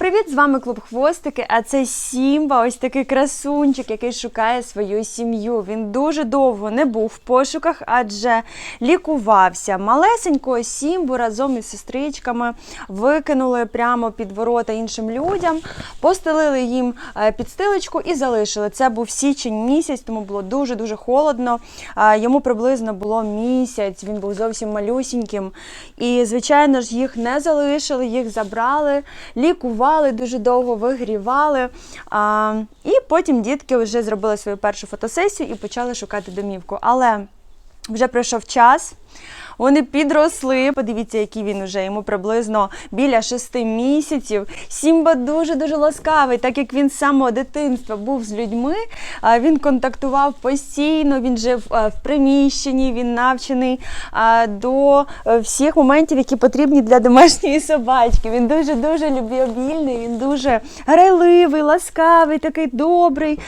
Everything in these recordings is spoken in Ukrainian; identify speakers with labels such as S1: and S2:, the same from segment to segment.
S1: Привіт, з вами клуб Хвостики. А це Сімба, ось такий красунчик, який шукає свою сім'ю. Він дуже довго не був в пошуках, адже лікувався. Малесенького Сімбу разом із сестричками викинули прямо під ворота іншим людям, постелили їм е, підстилочку і залишили. Це був січень місяць, тому було дуже дуже холодно. Йому приблизно було місяць. Він був зовсім малюсіньким. І, звичайно ж, їх не залишили, їх забрали, лікували дуже довго, вигрівали. А, і потім дітки вже зробили свою першу фотосесію і почали шукати домівку. Але вже пройшов час. Вони підросли. Подивіться, який він уже йому приблизно біля шести місяців. Сімба дуже дуже ласкавий, так як він з самого дитинства був з людьми. Він контактував постійно. Він жив в приміщенні, він навчений до е, всіх моментів, які потрібні для домашньої собачки. Він дуже дуже любвеобільний, він дуже грайливий, ласкавий, такий добрий.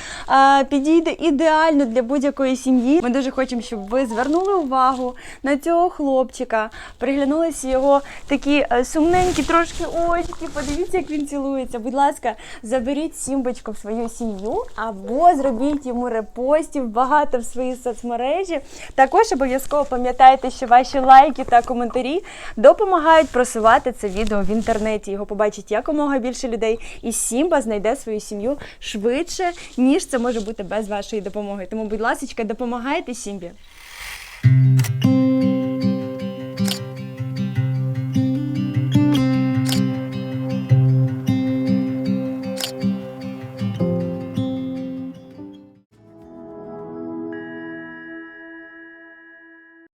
S1: Підійде ідеально для будь-якої сім'ї. Ми дуже хочемо, щоб ви звернули увагу на цього хлопчика, приглянулися його такі е, сумненькі трошки очки. Подивіться, як він цілується. Будь ласка, заберіть сімбочку в свою сім'ю або зробіть йому репостів багато в свої соцмережі. Також обов'язково пам'ятайте, що ваші лайки та коментарі допомагають просувати це відео в інтернеті. Його побачить якомога більше людей, і Сімба знайде свою сім'ю швидше, ніж це може бути без вашої допомоги. Тому, будь ласка, допомагайте Сімбі.